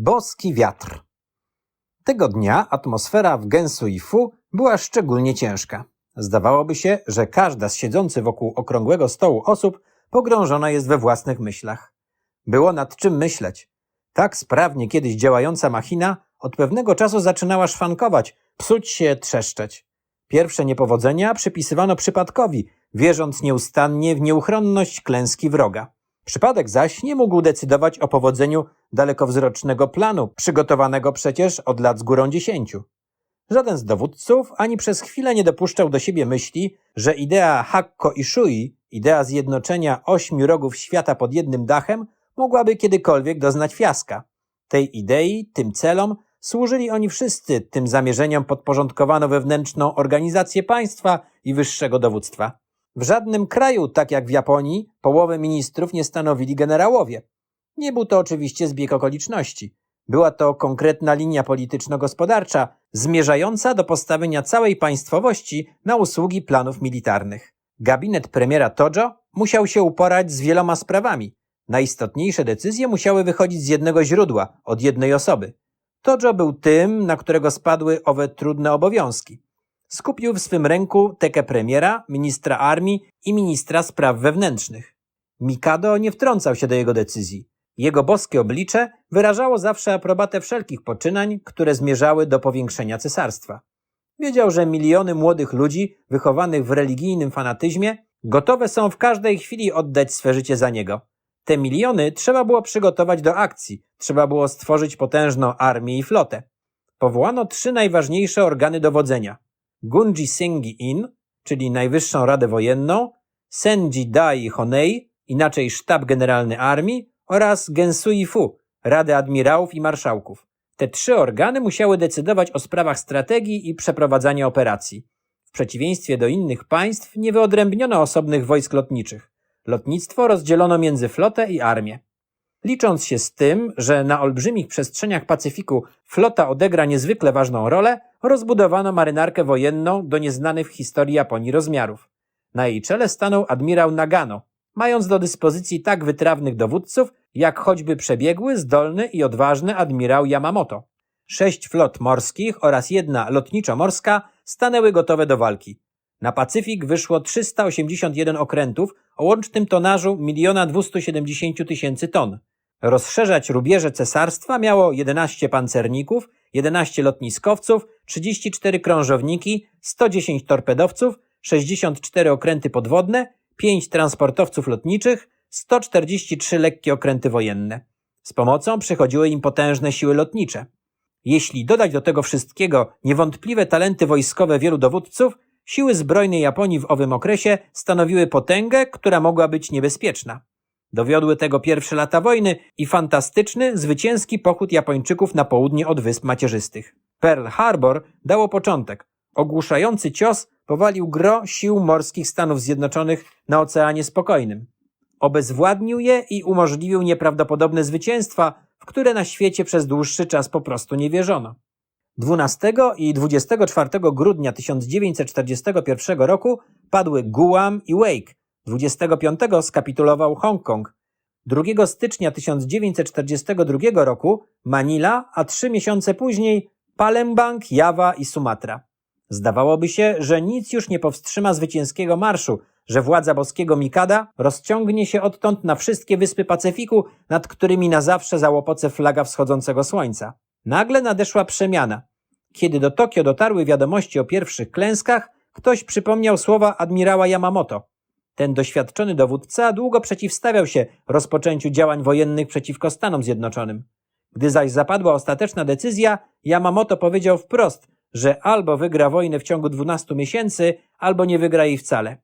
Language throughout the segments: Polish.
Boski wiatr. Tego dnia atmosfera w Gęsu i Fu była szczególnie ciężka. Zdawałoby się, że każda z siedzących wokół okrągłego stołu osób pogrążona jest we własnych myślach. Było nad czym myśleć. Tak sprawnie kiedyś działająca machina od pewnego czasu zaczynała szwankować, psuć się, trzeszczeć. Pierwsze niepowodzenia przypisywano przypadkowi, wierząc nieustannie w nieuchronność klęski wroga. Przypadek zaś nie mógł decydować o powodzeniu dalekowzrocznego planu, przygotowanego przecież od lat z górą dziesięciu. Żaden z dowódców ani przez chwilę nie dopuszczał do siebie myśli, że idea Hakko i Shui, idea zjednoczenia ośmiu rogów świata pod jednym dachem, mogłaby kiedykolwiek doznać fiaska. Tej idei, tym celom służyli oni wszyscy, tym zamierzeniom podporządkowano wewnętrzną organizację państwa i wyższego dowództwa. W żadnym kraju, tak jak w Japonii, połowę ministrów nie stanowili generałowie. Nie był to oczywiście zbieg okoliczności. Była to konkretna linia polityczno-gospodarcza, zmierzająca do postawienia całej państwowości na usługi planów militarnych. Gabinet premiera Tojo musiał się uporać z wieloma sprawami. Najistotniejsze decyzje musiały wychodzić z jednego źródła, od jednej osoby. Tojo był tym, na którego spadły owe trudne obowiązki. Skupił w swym ręku tekę premiera, ministra armii i ministra spraw wewnętrznych. Mikado nie wtrącał się do jego decyzji. Jego boskie oblicze wyrażało zawsze aprobatę wszelkich poczynań, które zmierzały do powiększenia cesarstwa. Wiedział, że miliony młodych ludzi, wychowanych w religijnym fanatyzmie, gotowe są w każdej chwili oddać swe życie za niego. Te miliony trzeba było przygotować do akcji, trzeba było stworzyć potężną armię i flotę. Powołano trzy najważniejsze organy dowodzenia. Gunji Sengi In, czyli Najwyższą Radę Wojenną, Senji Dai Honei, inaczej Sztab Generalny Armii oraz Gensui Fu, Radę Admirałów i Marszałków. Te trzy organy musiały decydować o sprawach strategii i przeprowadzania operacji. W przeciwieństwie do innych państw nie wyodrębniono osobnych wojsk lotniczych. Lotnictwo rozdzielono między flotę i armię. Licząc się z tym, że na olbrzymich przestrzeniach Pacyfiku flota odegra niezwykle ważną rolę, rozbudowano marynarkę wojenną do nieznanych w historii Japonii rozmiarów. Na jej czele stanął admirał Nagano, mając do dyspozycji tak wytrawnych dowódców, jak choćby przebiegły, zdolny i odważny admirał Yamamoto. Sześć flot morskich oraz jedna lotniczo-morska stanęły gotowe do walki. Na Pacyfik wyszło 381 okrętów o łącznym tonażu 1 270 tysięcy ton. Rozszerzać rubieże cesarstwa miało 11 pancerników, 11 lotniskowców, 34 krążowniki, 110 torpedowców, 64 okręty podwodne, 5 transportowców lotniczych, 143 lekkie okręty wojenne. Z pomocą przychodziły im potężne siły lotnicze. Jeśli dodać do tego wszystkiego niewątpliwe talenty wojskowe wielu dowódców, siły zbrojne Japonii w owym okresie stanowiły potęgę, która mogła być niebezpieczna. Dowiodły tego pierwsze lata wojny i fantastyczny, zwycięski pochód Japończyków na południe od Wysp Macierzystych. Pearl Harbor dało początek. Ogłuszający cios powalił gro sił morskich Stanów Zjednoczonych na Oceanie Spokojnym. Obezwładnił je i umożliwił nieprawdopodobne zwycięstwa, w które na świecie przez dłuższy czas po prostu nie wierzono. 12 i 24 grudnia 1941 roku padły Guam i Wake, 25 skapitulował Hongkong, 2 stycznia 1942 roku Manila, a trzy miesiące później Palembang, Jawa i Sumatra. Zdawałoby się, że nic już nie powstrzyma zwycięskiego marszu, że władza boskiego Mikada rozciągnie się odtąd na wszystkie wyspy Pacyfiku, nad którymi na zawsze załopoce flaga wschodzącego słońca. Nagle nadeszła przemiana. Kiedy do Tokio dotarły wiadomości o pierwszych klęskach, ktoś przypomniał słowa admirała Yamamoto. Ten doświadczony dowódca długo przeciwstawiał się rozpoczęciu działań wojennych przeciwko Stanom Zjednoczonym. Gdy zaś zapadła ostateczna decyzja, Yamamoto powiedział wprost, że albo wygra wojnę w ciągu 12 miesięcy, albo nie wygra jej wcale.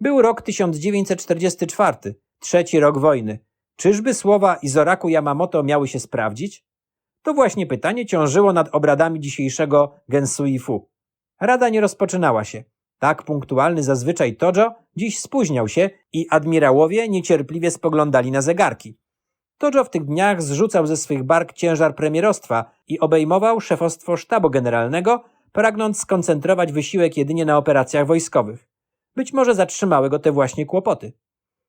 Był rok 1944, trzeci rok wojny. Czyżby słowa Izoraku Yamamoto miały się sprawdzić? To właśnie pytanie ciążyło nad obradami dzisiejszego Gensui Fu. Rada nie rozpoczynała się. Tak punktualny zazwyczaj Tojo dziś spóźniał się i admirałowie niecierpliwie spoglądali na zegarki. Tojo w tych dniach zrzucał ze swych bark ciężar premierostwa i obejmował szefostwo sztabu generalnego, pragnąc skoncentrować wysiłek jedynie na operacjach wojskowych. Być może zatrzymały go te właśnie kłopoty.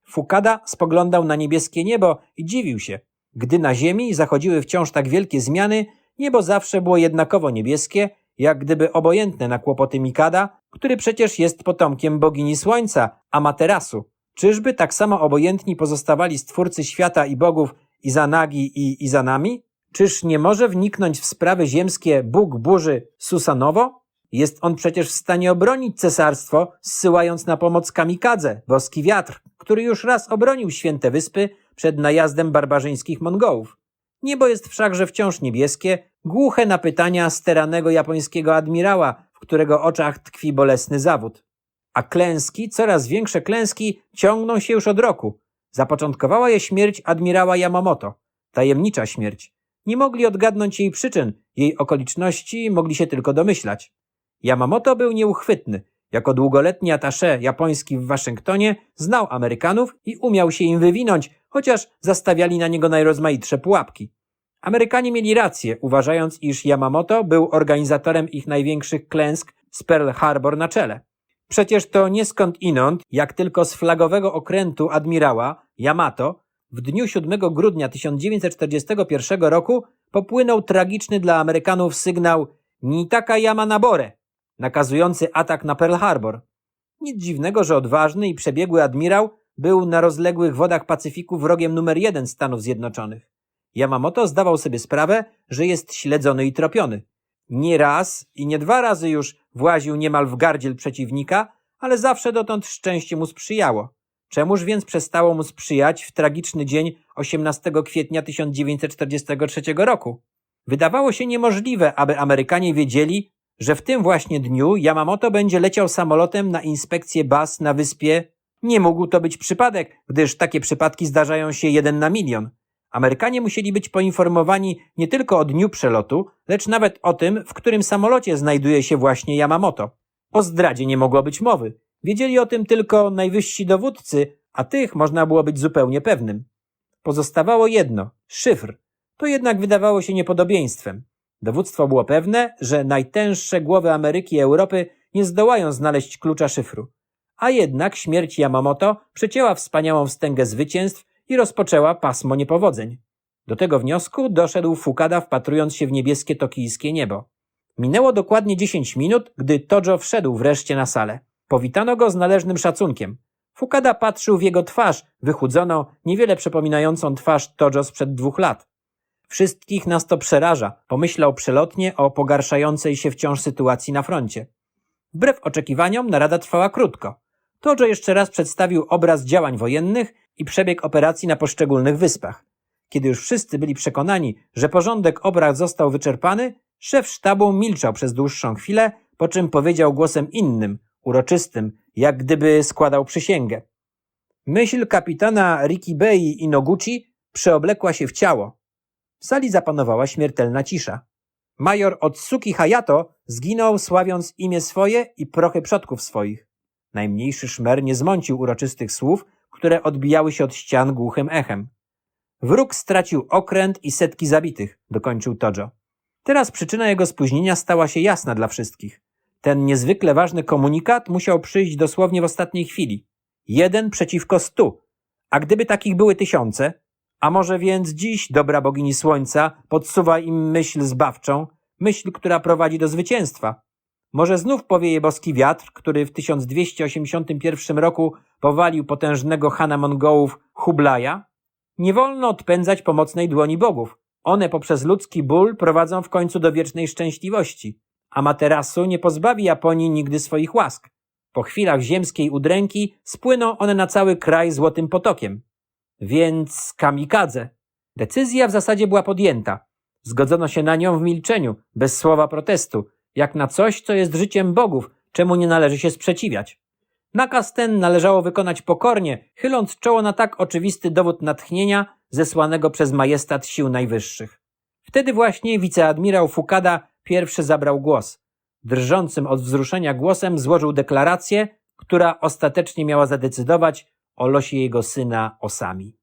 Fukada spoglądał na niebieskie niebo i dziwił się. Gdy na Ziemi zachodziły wciąż tak wielkie zmiany, niebo zawsze było jednakowo niebieskie, jak gdyby obojętne na kłopoty Mikada, który przecież jest potomkiem bogini Słońca, Amaterasu. Czyżby tak samo obojętni pozostawali stwórcy świata i bogów Izanagi i Izanami? Czyż nie może wniknąć w sprawy ziemskie Bóg burzy Susanowo? Jest on przecież w stanie obronić cesarstwo, zsyłając na pomoc kamikadze, boski wiatr, który już raz obronił święte wyspy przed najazdem barbarzyńskich Mongołów. Niebo jest wszakże wciąż niebieskie, głuche na pytania steranego japońskiego admirała, w którego oczach tkwi bolesny zawód. A klęski, coraz większe klęski, ciągną się już od roku. Zapoczątkowała je śmierć admirała Yamamoto. Tajemnicza śmierć. Nie mogli odgadnąć jej przyczyn, jej okoliczności mogli się tylko domyślać. Yamamoto był nieuchwytny. Jako długoletni atasze japoński w Waszyngtonie znał Amerykanów i umiał się im wywinąć, chociaż zastawiali na niego najrozmaitsze pułapki. Amerykanie mieli rację, uważając, iż Yamamoto był organizatorem ich największych klęsk z Pearl Harbor na czele. Przecież to nie skąd inąd, jak tylko z flagowego okrętu admirała Yamato w dniu 7 grudnia 1941 roku popłynął tragiczny dla Amerykanów sygnał Nitaka Yamanabore, nakazujący atak na Pearl Harbor. Nic dziwnego, że odważny i przebiegły admirał był na rozległych wodach Pacyfiku wrogiem numer jeden Stanów Zjednoczonych. Yamamoto zdawał sobie sprawę, że jest śledzony i tropiony. Nie raz i nie dwa razy już właził niemal w gardziel przeciwnika, ale zawsze dotąd szczęście mu sprzyjało. Czemuż więc przestało mu sprzyjać w tragiczny dzień 18 kwietnia 1943 roku? Wydawało się niemożliwe, aby Amerykanie wiedzieli, że w tym właśnie dniu Yamamoto będzie leciał samolotem na inspekcję baz na wyspie. Nie mógł to być przypadek, gdyż takie przypadki zdarzają się jeden na milion. Amerykanie musieli być poinformowani nie tylko o dniu przelotu, lecz nawet o tym, w którym samolocie znajduje się właśnie Yamamoto. O zdradzie nie mogło być mowy. Wiedzieli o tym tylko najwyżsi dowódcy, a tych można było być zupełnie pewnym. Pozostawało jedno szyfr. To jednak wydawało się niepodobieństwem. Dowództwo było pewne, że najtęższe głowy Ameryki i Europy nie zdołają znaleźć klucza szyfru. A jednak śmierć Yamamoto przecięła wspaniałą wstęgę zwycięstw i rozpoczęła pasmo niepowodzeń. Do tego wniosku doszedł Fukada wpatrując się w niebieskie tokijskie niebo. Minęło dokładnie 10 minut, gdy Tojo wszedł wreszcie na salę. Powitano go z należnym szacunkiem. Fukada patrzył w jego twarz, wychudzoną, niewiele przypominającą twarz Tojo sprzed dwóch lat. Wszystkich nas to przeraża, pomyślał przelotnie o pogarszającej się wciąż sytuacji na froncie. Wbrew oczekiwaniom narada trwała krótko. Tojo jeszcze raz przedstawił obraz działań wojennych i przebieg operacji na poszczególnych wyspach. Kiedy już wszyscy byli przekonani, że porządek obrad został wyczerpany, szef sztabu milczał przez dłuższą chwilę, po czym powiedział głosem innym, uroczystym, jak gdyby składał przysięgę. Myśl kapitana Rikibei i Noguchi przeoblekła się w ciało. W sali zapanowała śmiertelna cisza. Major Otsuki Hayato zginął sławiąc imię swoje i prochy przodków swoich. Najmniejszy szmer nie zmącił uroczystych słów, które odbijały się od ścian głuchym echem. Wróg stracił okręt i setki zabitych, dokończył Tojo. Teraz przyczyna jego spóźnienia stała się jasna dla wszystkich. Ten niezwykle ważny komunikat musiał przyjść dosłownie w ostatniej chwili. Jeden przeciwko stu. A gdyby takich były tysiące, a może więc dziś dobra bogini słońca podsuwa im myśl zbawczą, myśl, która prowadzi do zwycięstwa. Może znów powieje boski wiatr, który w 1281 roku powalił potężnego Hana Mongołów Hublaja? Nie wolno odpędzać pomocnej dłoni bogów. One poprzez ludzki ból prowadzą w końcu do wiecznej szczęśliwości. Amaterasu nie pozbawi Japonii nigdy swoich łask. Po chwilach ziemskiej udręki spłyną one na cały kraj złotym potokiem. Więc kamikadze. Decyzja w zasadzie była podjęta. Zgodzono się na nią w milczeniu, bez słowa protestu, jak na coś, co jest życiem bogów, czemu nie należy się sprzeciwiać. Nakaz ten należało wykonać pokornie, chyląc czoło na tak oczywisty dowód natchnienia zesłanego przez majestat sił najwyższych. Wtedy właśnie wiceadmirał Fukada pierwszy zabrał głos. Drżącym od wzruszenia głosem złożył deklarację, która ostatecznie miała zadecydować o losie jego syna Osami.